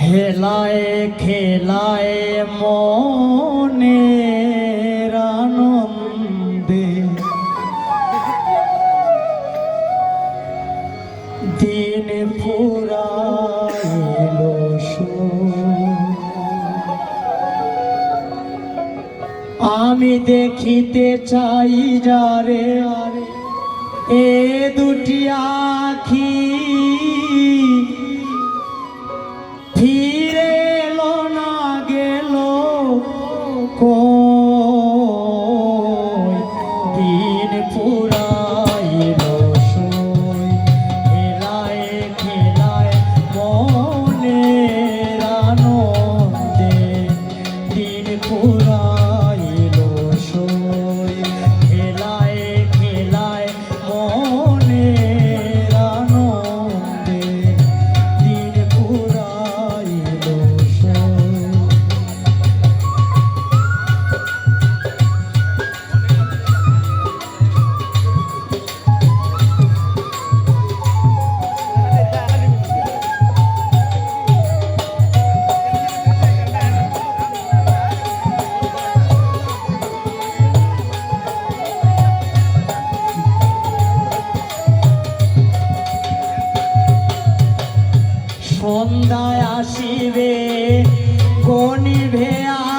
খেলায় খেলায় মনের আনন্দে দিন ফুরাইল আমি দেখিতে চাই যারে এ দুটি আখি দিন সন্ধ্যায় আসিবে আধার তোমরা